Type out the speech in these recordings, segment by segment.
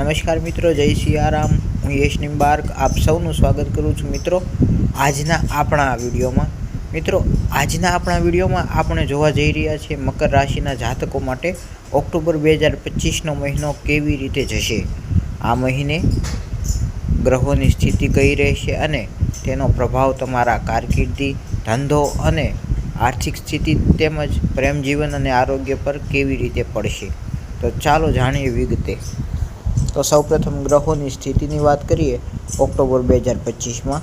નમસ્કાર મિત્રો, જય સિયારામ હું યશ નિમ્બાર્ક આપ સૌનું સ્વાગત કરું છું મિત્રો આજના આપણા વિડીયોમાં. મિત્રો, આજના આપણા વિડીયોમાં આપણે જોવા જઈ રહ્યા છીએ મકર રાશિના જાતકો માટે ઓક્ટોબર બે હજાર પચીસનો મહિનો કેવી રીતે જશે. આ મહિને ગ્રહોની સ્થિતિ કઈ રહેશે અને તેનો પ્રભાવ તમારા કારકિર્દી, ધંધો અને આર્થિક સ્થિતિ તેમજ પ્રેમ જીવન અને આરોગ્ય પર કેવી રીતે પડશે. તો ચાલો જાણીએ વિગતે. તો સૌપ્રથમ ગ્રહોની સ્થિતિની વાત કરીએ, ઓક્ટોબર બે હજાર પચીસમાં,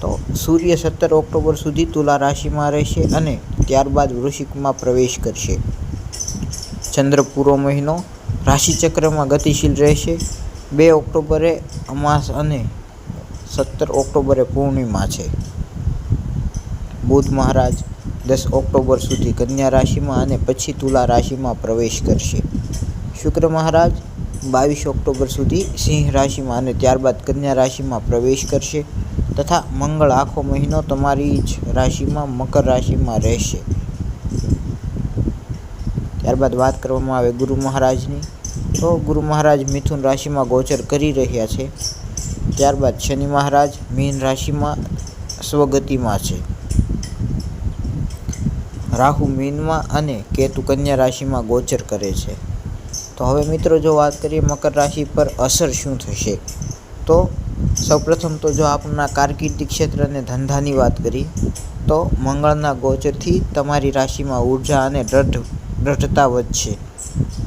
તો સૂર્ય સત્તર ઓક્ટોબર સુધી તુલા રાશિમાં રહેશે અને ત્યારબાદ વૃશ્ચિકમાં પ્રવેશ કરશે. ચંદ્ર પૂરો મહિનો રાશિચક્રમાં ગતિશીલ રહેશે. બે ઓક્ટોબરે અમાસ અને સત્તર ઓક્ટોબરે પૂર્ણિમા છે. બુધ મહારાજ દસ ઓક્ટોબર સુધી કન્યા રાશિમાં અને પછી તુલા રાશિમાં પ્રવેશ કરશે. શુક્ર મહારાજ બાવીસ ઓક્ટોબર સુધી સિંહ રાશિમાં અને ત્યારબાદ કન્યા રાશિમાં પ્રવેશ કરશે તથા મંગળ આખો મહિનો તમારી જ રાશિમાં, મકર રાશિમાં રહેશે. ત્યારબાદ વાત કરવામાં આવે ગુરુ મહારાજની, તો ગુરુ મહારાજ મિથુન રાશિમાં ગોચર કરી રહ્યા છે. ત્યારબાદ શનિ મહારાજ મીન રાશિમાં સ્વગતિમાં છે. રાહુ મીનમાં અને કેતુ કન્યા રાશિમાં ગોચર કરે છે. તો હવે મિત્રો જો વાત કરીએ મકર રાશિ પર અસર શું થશે? તો સૌપ્રથમ તો જો આપણા કારકિર્દી ક્ષેત્ર અને ધંધાની વાત કરીએ, તો મંગળના ગોચરથી તમારી રાશિમાં ઊર્જા અને દ્રઢ, દ્રઢતા વધશે.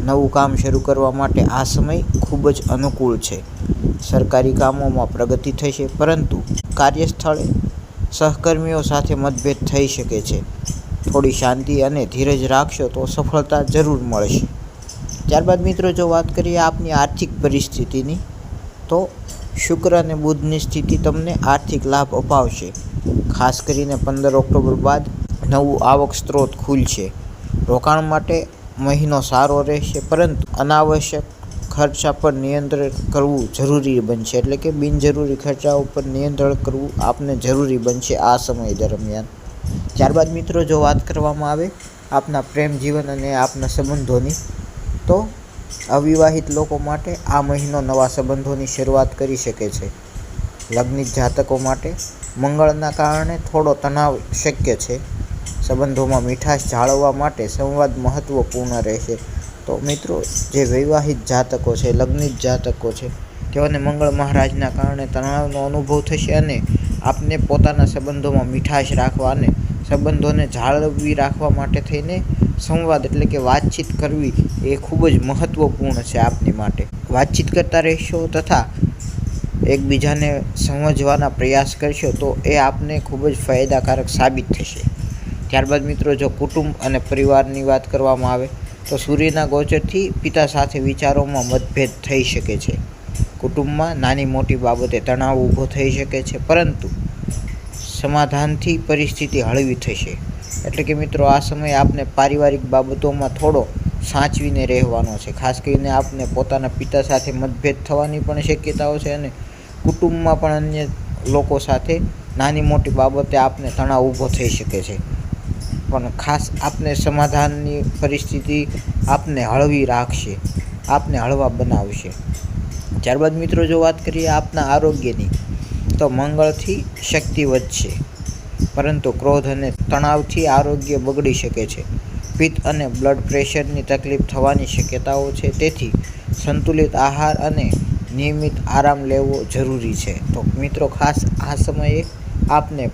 નવું કામ શરૂ કરવા માટે આ સમય ખૂબ જ અનુકૂળ છે. સરકારી કામોમાં પ્રગતિ થશે, પરંતુ કાર્યસ્થળે સહકર્મીઓ સાથે મતભેદ થઈ શકે છે. થોડી શાંતિ અને ધીરજ રાખશો તો સફળતા જરૂર મળશે. ત્યારબાદ મિત્રો જો વાત કરીએ આપની આર્થિક પરિસ્થિતિની, તો શુક્ર અને બુધની સ્થિતિ તમને આર્થિક લાભ અપાવશે. ખાસ કરીને પંદર ઓક્ટોબર બાદ નવું આવક સ્ત્રોત ખુલશે. રોકાણ માટે મહિનો સારો રહેશે, પરંતુ અનાવશ્યક ખર્ચા પર નિયંત્રણ કરવું જરૂરી બનશે. એટલે કે બિનજરૂરી ખર્ચા ઉપર નિયંત્રણ કરવું આપને જરૂરી બનશે આ સમય દરમિયાન. ત્યારબાદ મિત્રો જો વાત કરવામાં આવે આપના પ્રેમ જીવન અને આપના સંબંધોની તો અવિવાહિત લોકો માટે આ મહિનો નવા સંબંધોની શરૂઆત કરી શકે છે. લગ્નિત જાતકો માટે મંગળના કારણે થોડો તણાવ શક્ય છે. સંબંધોમાં મીઠાશ જાળવવા માટે સંવાદ મહત્વપૂર્ણ રહેશે. તો મિત્રો, જે વૈવાહિક જાતકો છે, લગ્નિત જાતકો છે, તેઓને મંગળ મહારાજના કારણે તણાવનો અનુભવ થશે અને આપને પોતાના સંબંધોમાં મીઠાશ રાખવા અને સંબંધોને જાળવી રાખવા માટે થઈને સંવાદ એટલે કે વાતચીત કરવી એ ખૂબ જ મહત્ત્વપૂર્ણ છે આપની માટે. વાતચીત કરતા રહેશો તથા એકબીજાને સમજવાના પ્રયાસ કરશો તો એ આપને ખૂબ જ ફાયદાકારક સાબિત થશે. ત્યારબાદ મિત્રો, જો કુટુંબ અને પરિવારની વાત કરવામાં આવે તો સૂર્યના ગોચરથી પિતા સાથે વિચારોમાં મતભેદ થઈ શકે છે. કુટુંબમાં નાની મોટી બાબતે તણાવ ઊભો થઈ શકે છે, પરંતુ સમાધાનથી પરિસ્થિતિ હળવી થશે. એટલે કે મિત્રો, આ સમયે આપને પારિવારિક બાબતોમાં થોડો સાચવીને રહેવાનો છે. ખાસ કરીને આપને પોતાના પિતા સાથે મતભેદ થવાની પણ શક્યતાઓ છે અને કુટુંબમાં પણ અન્ય લોકો સાથે નાની મોટી બાબતે આપને તણાવ ઊભો થઈ શકે છે. પણ ખાસ આપને સમાધાનની પરિસ્થિતિ આપને હળવી રાખશે, આપને હળવા બનાવશે. ત્યારબાદ મિત્રો, જો વાત કરીએ આપના આરોગ્યની તો મંગળથી શક્તિ વધશે. પરંતુ ક્રોધ અને તણાવથી આરોગ્ય બગડી શકે છે. પિત્ત અને બ્લડ પ્રેશરની તકલીફ થવાની શક્યતાઓ છે. તેથી સંતુલિત આહાર અને નિયમિત આરામ લેવો જરૂરી છે. તો મિત્રો, ખાસ આ સમયે આપને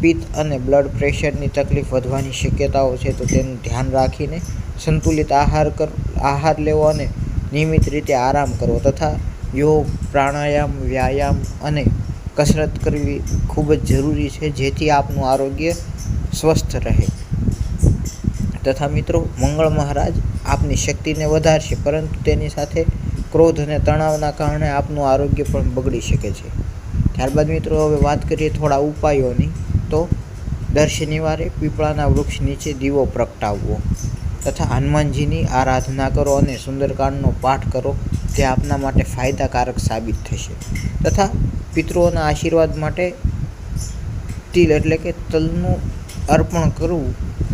પિત્ત અને બ્લડ પ્રેશરની તકલીફ વધવાની શક્યતાઓ છે, તો તેનું ધ્યાન રાખીને સંતુલિત આહાર કર, આહાર લેવો અને નિયમિત રીતે આરામ કરવો. તથા યોગ, પ્રાણાયામ, વ્યાયામ અને કસરત કરવી ખૂબ જ જરૂરી છે, જેથી આપનું આરોગ્ય સ્વસ્થ રહે. તથા મિત્રો, મંગળ મહારાજ આપની શક્તિને વધારશે, પરંતુ તેની સાથે ક્રોધ અને તણાવના કારણે આપનું આરોગ્ય પણ બગડી શકે છે. ત્યારબાદ મિત્રો, હવે વાત કરીએ થોડા ઉપાયોની. તો દર શનિવારે પીપળાના વૃક્ષ નીચે દીવો પ્રગટાવવો તથા હનુમાનજીની આરાધના કરો અને સુંદરકાંડનો પાઠ કરો. તે આપના માટે ફાયદાકારક સાબિત થશે. તથા પિતૃઓના આશીર્વાદ માટે તિલ એટલે કે તલનું અર્પણ કરવું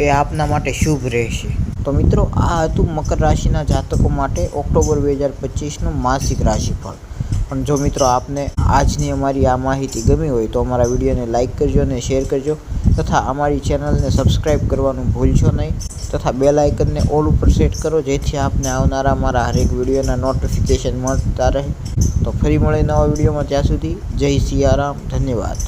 એ આપના માટે શુભ રહેશે. તો મિત્રો, આ હતું મકર રાશિના જાતકો માટે ઓક્ટોબર બે હજાર પચીસનું માસિક રાશિફળ. પણ જો મિત્રો, આપને આજની અમારી આ માહિતી ગમી હોય તો અમારા વિડીયોને લાઇક કરજો અને શેર કરજો. તથા અમારી ચેનલને સબસ્ક્રાઈબ કરવાનું ભૂલશો નહીં તથા બેલ આઇકનને ઓલ ઉપર સેટ કરો જેથી આપને આવનારા અમારા હરેક વિડીયોના નોટિફિકેશન મળતા રહે. તો ફરી મળે નવા વિડીયોમાં ત્યાં સુધી જય સિયારામ, ધન્યવાદ.